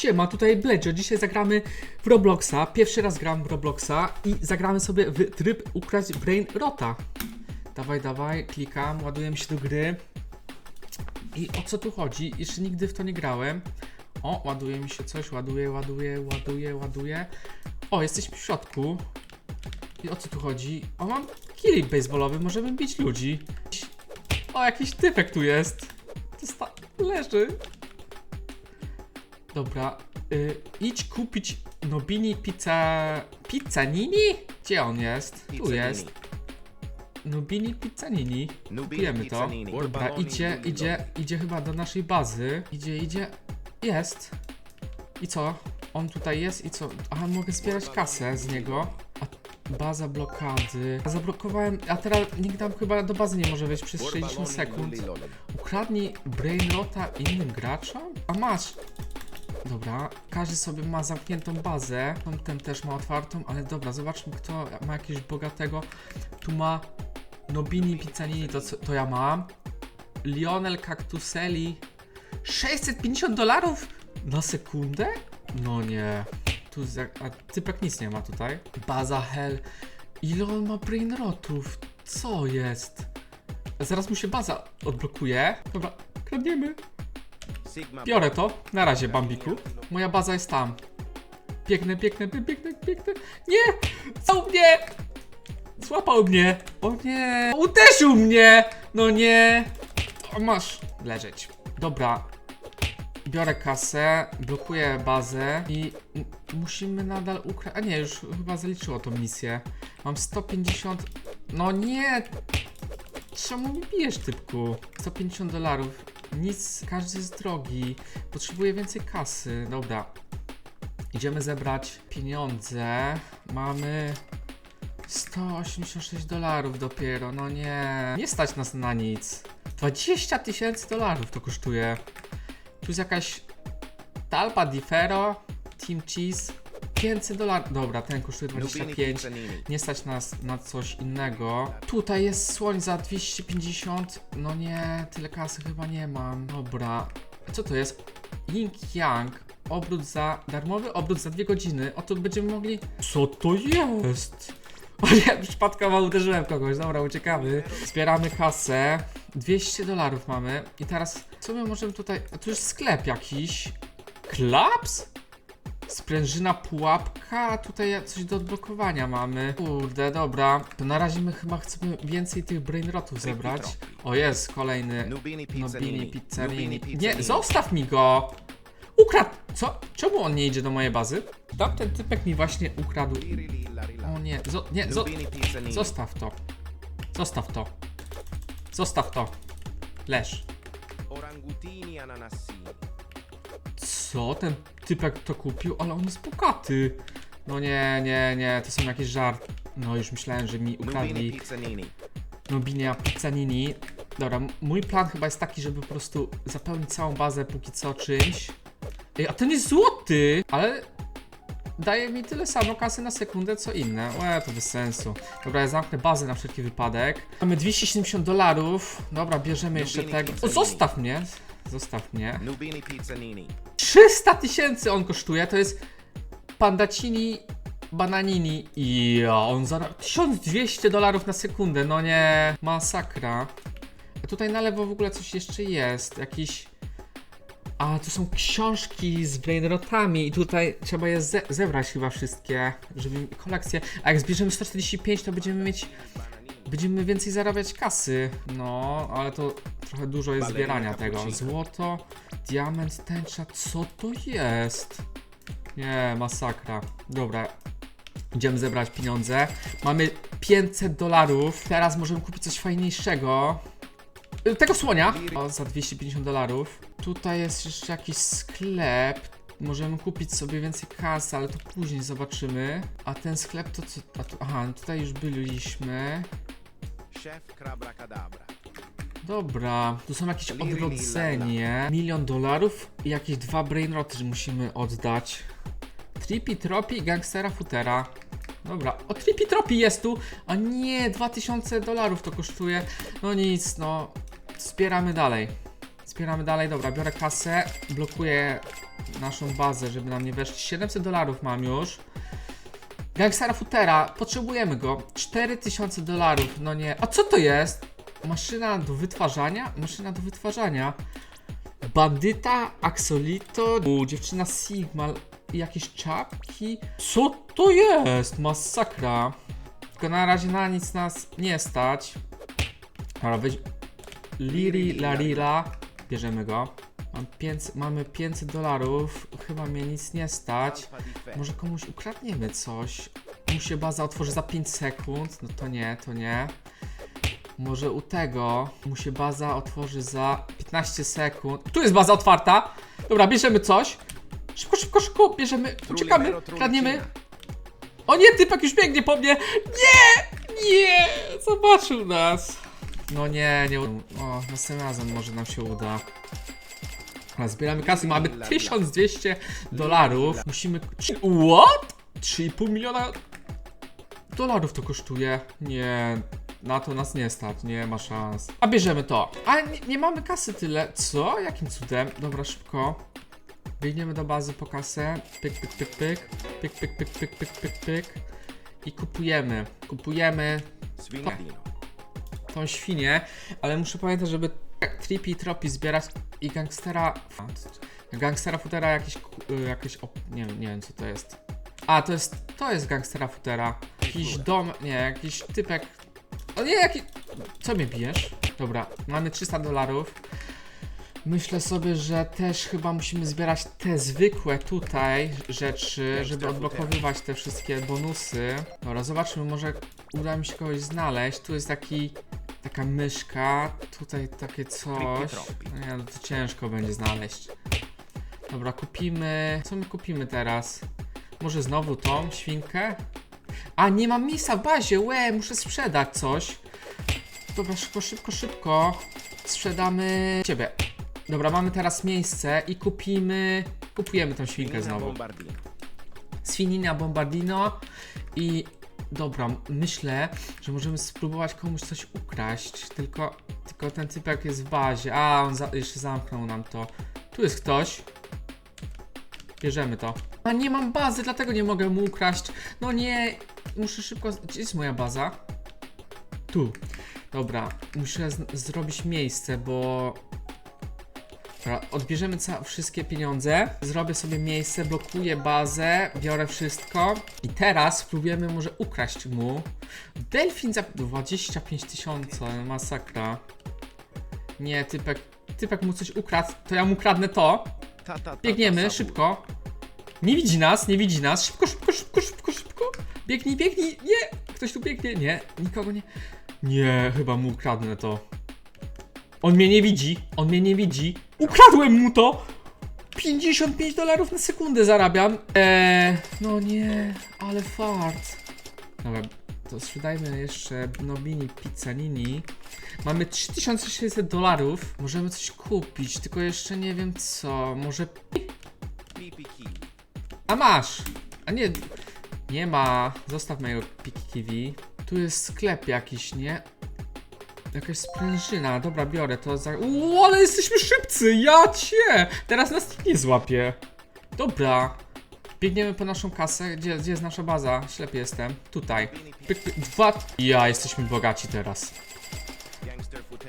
Siema, tutaj Bledio. Dzisiaj zagramy w Robloxa. Pierwszy raz gram w Robloxa i zagramy sobie w tryb ukraść Brain Rota. Dawaj, dawaj, klikam, ładuję się do gry. I o co tu chodzi? Jeszcze nigdy w to nie grałem. O, ładuje mi się coś, ładuje, ładuje, ładuje, ładuje. O, jesteśmy w środku. I o co tu chodzi? O, mam kilik baseballowy, możemy bić ludzi. O, jakiś typek tu jest. To sta- leży. Dobra, y, idź kupić Nobini pizza... Pizzanini? Gdzie on jest? Tu jest. Nubini Pizzanini. Kupujemy to. Dobra, idzie, idzie, idzie chyba do naszej bazy. Idzie, idzie. Jest. I co? On tutaj jest i co? Aha, mogę zbierać kasę z niego. A baza blokady. A zablokowałem, a teraz nikt tam chyba do bazy nie może wejść przez 60 sekund. Ukradnij Brainrota innym graczom? A masz! Dobra, każdy sobie ma zamkniętą bazę. Tamten też ma otwartą, ale dobra, zobaczmy kto ma jakiegoś bogatego. Tu ma Nobini Pizzanini, to, to ja mam. Lionel Cactuselli. 650 dolarów na sekundę? No nie. Tu a typek nic nie ma tutaj. Baza Hell. Ile on ma brainrotów? Co jest? Zaraz mu się baza odblokuje. Dobra, kradniemy. Biorę to. Na razie, Bambiku. Moja baza jest tam. Biegnę, biegnę, bie- biegnę, biegnę. Nie! Co mnie? Złapał mnie. O nie. Uderzył mnie. No nie. O, masz leżeć. Dobra. Biorę kasę, blokuję bazę i musimy nadal ukraść. A nie, już chyba zaliczyło tą misję. Mam 150. No nie! Czemu mi bijesz, typku? 150 dolarów. Nic, każdy jest drogi. Potrzebuję więcej kasy. Dobra. Idziemy zebrać pieniądze. Mamy 186 dolarów dopiero. No nie. Nie stać nas na nic. 20 tysięcy dolarów to kosztuje. Tu jest jakaś Talpa di Ferro, Team Cheese. 500 dolarów. Dobra, ten kosztuje 25. Nie stać nas na coś innego. Tutaj jest słoń za 250. No nie, tyle kasy chyba nie mam. Dobra. Co to jest? Ying Yang. Obrót za. Darmowy obrót za dwie godziny. Oto będziemy mogli. Co to jest? O nie, przypadkowo uderzyłem kogoś. Dobra, uciekamy. Zbieramy kasę. 200 dolarów mamy. I teraz, co my możemy tutaj. A tu jest sklep jakiś. Klaps? Sprężyna pułapka, a tutaj coś do odblokowania mamy. Kurde, dobra. To na razie my chyba chcemy więcej tych brainrotów zebrać. O, jest kolejny Nubini. Pizzarini. Nie, zostaw mi go! Ukradł! Co? Czemu on nie idzie do mojej bazy? Tamten typek mi właśnie ukradł. O nie, zo nie, zo zostaw to. Zostaw to. Zostaw to. Leż. Orangutini ananassini. Co? Ten typek to kupił? Ale on jest bogaty. No nie, nie, nie, to są jakieś żart. No już myślałem, że mi ukradli. Nobinia Pizzanini. Dobra, mój plan chyba jest taki, żeby po prostu zapełnić całą bazę póki co czymś. Ej, a ten jest złoty! Ale daje mi tyle samo kasy na sekundę, co inne. Łe, to bez sensu. Dobra, ja zamknę bazę na wszelki wypadek. Mamy 270 dolarów. Dobra, bierzemy jeszcze tego. O, zostaw mnie! Zostaw mnie. Nubini Pizzanini. 300 tysięcy on kosztuje, to jest Pandacini Bananini i on za 1200 dolarów na sekundę, no nie, masakra. A tutaj na lewo w ogóle coś jeszcze jest, jakiś... A, tu są książki z brainrotami i tutaj trzeba je ze zebrać chyba wszystkie, żeby kolekcję. A jak zbierzemy 145 to będziemy mieć... Będziemy więcej zarabiać kasy. No, ale to trochę dużo jest Balerina zbierania tego. Złoto, diament, tęcza, co to jest? Nie, masakra. Dobra, idziemy zebrać pieniądze. Mamy 500 dolarów. Teraz możemy kupić coś fajniejszego. Y, Tego słonia! O, za 250 dolarów. Tutaj jest jeszcze jakiś sklep. Możemy kupić sobie więcej kasy, ale to później zobaczymy. A ten sklep to co? A tu, aha, tutaj już byliśmy. Chef Crabra Dobra, tu są jakieś odrodzenie. Milion dolarów i jakieś dwa brainroty że musimy oddać. Trippy Tropi i Gangstera Futera. Dobra, o Trippy Tropi jest tu, a nie, 2000 dolarów to kosztuje. No nic, no, zbieramy dalej. Zbieramy dalej, dobra, biorę kasę, blokuję naszą bazę, żeby nam nie weszli. 700 dolarów mam już. Gangstera Futera, potrzebujemy go. 4000 dolarów, no nie. A co to jest? Maszyna do wytwarzania? Maszyna do wytwarzania. Bandyta, Axolito, u, dziewczyna Sigma jakieś czapki. Co to jest? Masakra. Tylko na razie na nic nas nie stać. Dobra, weź... Liri Larila. Bierzemy go. Mam 500, mamy 500 dolarów. Chyba mnie nic nie stać. Może komuś ukradniemy coś. Mu się baza otworzy za 5 sekund. No to nie, to nie. Może u tego mu się baza otworzy za 15 sekund. Tu jest baza otwarta. Dobra, bierzemy coś. Szybko, szybko, szybko. Bierzemy. Uciekamy. Kradniemy. O nie, typek już biegnie po mnie. Nie! Nie! Zobaczył nas. No nie, nie. O, następnym razem może nam się uda. Zbieramy kasy, mamy 1200 dolarów. Musimy... What? 3,5 miliona dolarów to kosztuje. Nie, na to nas nie stać, nie ma szans. A bierzemy to. Ale nie, nie mamy kasy tyle. Co? Jakim cudem? Dobra, szybko. Biegniemy do bazy po kasę. Pyk, pyk, pyk, pyk. Pyk, pyk, pyk, pyk, pyk, pyk, pyk. I kupujemy. Kupujemy Svinadino. tą świnię, ale muszę pamiętać, żeby trippy tropi zbierać i gangstera. Gangstera futera jakiś. ku- y, jakieś. Op, nie, wiem, nie wiem co to jest. A, to jest. To jest gangstera futera. Jakiś dom. Nie, jakiś typek. O nie, jaki. Co mnie bijesz? Dobra, mamy 300 dolarów. Myślę sobie, że też chyba musimy zbierać te zwykłe tutaj rzeczy, żeby odblokowywać te wszystkie bonusy. Dobra, zobaczmy, może uda mi się kogoś znaleźć. Tu jest taki, taka myszka, tutaj takie coś. No nie, no to ciężko będzie znaleźć. Dobra, kupimy. Co my kupimy teraz? Może znowu tą świnkę? A, nie mam miejsca w bazie, łe, muszę sprzedać coś. Dobra, szybko, szybko, szybko. Sprzedamy ciebie. Dobra, mamy teraz miejsce i kupimy. Kupujemy tą świnkę znowu. Swinina Bombardino i dobra, myślę, że możemy spróbować komuś coś ukraść, tylko, tylko ten typek jest w bazie. A, on za, jeszcze zamknął nam to. Tu jest ktoś. Bierzemy to. A nie mam bazy, dlatego nie mogę mu ukraść. No nie, muszę szybko. Gdzie jest moja baza? Tu. Dobra, muszę zrobić miejsce, bo Dobra, odbierzemy wszystkie pieniądze, zrobię sobie miejsce, blokuję bazę, biorę wszystko i teraz spróbujemy może ukraść mu. Delfin za 25 tysięcy, masakra. Nie, typek, typek mu coś ukradł, to ja mu kradnę to. Ta, ta, ta, Biegniemy, ta, szybko. Nie widzi nas, nie widzi nas. Szybko, szybko, szybko, szybko, szybko. Biegnij, biegnij. Nie, ktoś tu biegnie. Nie, nikogo nie. Nie, chyba mu ukradnę to. On mnie nie widzi, on mnie nie widzi. Ukradłem mu to! 55 dolarów na sekundę zarabiam. Eee, no nie, ale fart. Dobra, to sprzedajmy jeszcze Nobini Pizzanini. Mamy 3600 dolarów. Możemy coś kupić, tylko jeszcze nie wiem co. Może. A masz! A nie. Nie ma. Zostaw mojego Piki Kiwi. Tu jest sklep jakiś, nie? Jakaś sprężyna. Dobra, biorę to za. Uuu, ale jesteśmy szybcy! Ja cię! Teraz nas nikt nie złapie. Dobra. Biegniemy po naszą kasę. Gdzie, gdzie jest nasza baza? Ślepy jestem. Tutaj. Pyk, pyk, dwa. Ja, jesteśmy bogaci teraz.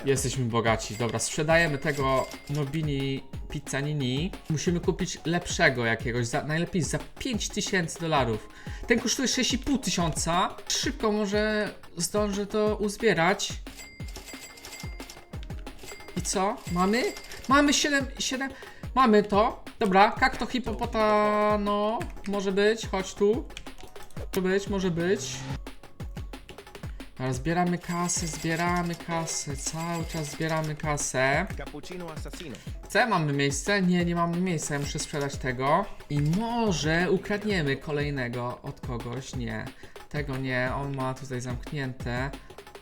Jesteśmy bogaci. Dobra, sprzedajemy tego Nobini Pizzanini. Musimy kupić lepszego jakiegoś, za, najlepiej za 5000 dolarów. Ten kosztuje 6,5 tysiąca. Szybko może zdążę to uzbierać. I co? Mamy? Mamy 7, 7. Mamy to. Dobra, kakto hipopotano. Może być, chodź tu. Może być, może być. Zbieramy kasę, zbieramy kasę, cały czas zbieramy kasę. Cappuccino Assassino. Mamy miejsce? Nie, nie mamy miejsca, ja muszę sprzedać tego. I może ukradniemy kolejnego od kogoś, nie. Tego nie, on ma tutaj zamknięte.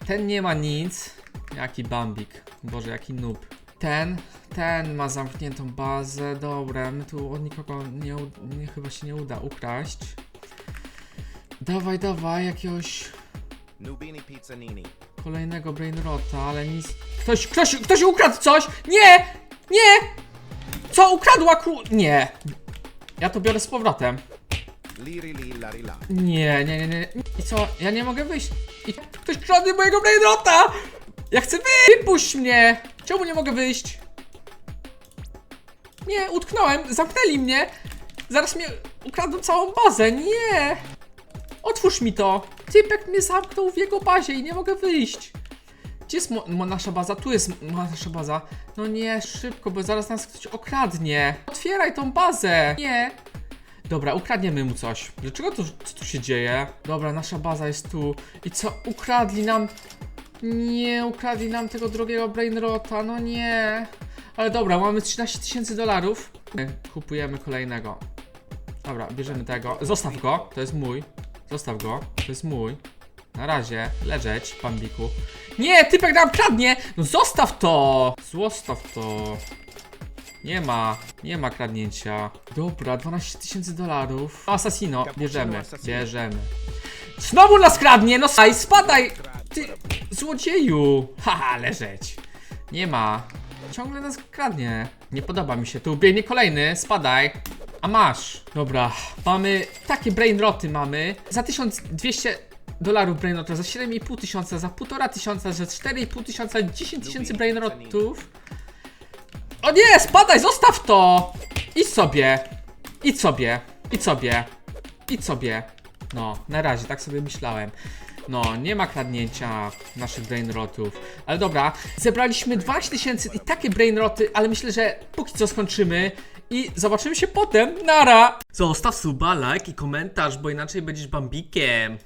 Ten nie ma nic. Jaki bambik, boże, jaki noob. Ten, ten ma zamkniętą bazę, dobra, my tu od nikogo nie, nie chyba się nie uda ukraść. Dawaj, dawaj, jakiegoś Nubini Pizzanini. kolejnego brainrota, ale nic. Ktoś, ktoś, ktoś ukradł coś! Nie! Nie! Co? Ukradła kru... Nie. Ja to biorę z powrotem. Nie, nie, nie, nie. I co? Ja nie mogę wyjść. I ktoś kradnie mojego brainrota! Ja chcę wyjść! Wypuść mnie! Czemu nie mogę wyjść? Nie, utknąłem, zamknęli mnie! Zaraz mnie ukradną całą bazę, nie! Otwórz mi to! Typek mnie zamknął w jego bazie i nie mogę wyjść. Gdzie jest nasza baza? Tu jest nasza baza. No nie, szybko, bo zaraz nas ktoś okradnie. Otwieraj tą bazę! Nie! Dobra, ukradniemy mu coś. Dlaczego to, co tu się dzieje? Dobra, nasza baza jest tu. I co? Ukradli nam... Nie, ukradli nam tego drogiego brainrota, no nie. Ale dobra, mamy 13 tysięcy dolarów. Kupujemy kolejnego. Dobra, bierzemy tego. Zostaw go, to jest mój. Zostaw go, to jest mój. Na razie, leżeć, bambiku. Nie, typek nam kradnie! No zostaw to! Zostaw to. Nie ma, nie ma kradnięcia. Dobra, 12 tysięcy dolarów. Asasino, bierzemy, bierzemy. Znowu nas kradnie, no saj, spadaj! Ty, złodzieju! Haha, leżeć. Nie ma. Ciągle nas kradnie. Nie podoba mi się. Tu biegnie kolejny, spadaj. A masz. Dobra, mamy takie brainroty mamy. Za 1200 dolarów brainrota, za 7,5 tysiąca, za 1,5 tysiąca, za 4,5 tysiąca, 10 tysięcy brainrotów. O nie, spadaj, zostaw to! Idź sobie, idź sobie, idź sobie, idź sobie. No, na razie, tak sobie myślałem. No, nie ma kradnięcia naszych brainrotów. Ale dobra, zebraliśmy 12 tysięcy i takie brainroty, ale myślę, że póki co skończymy i zobaczymy się potem. Nara! Zostaw suba, like i komentarz, bo inaczej będziesz bambikiem.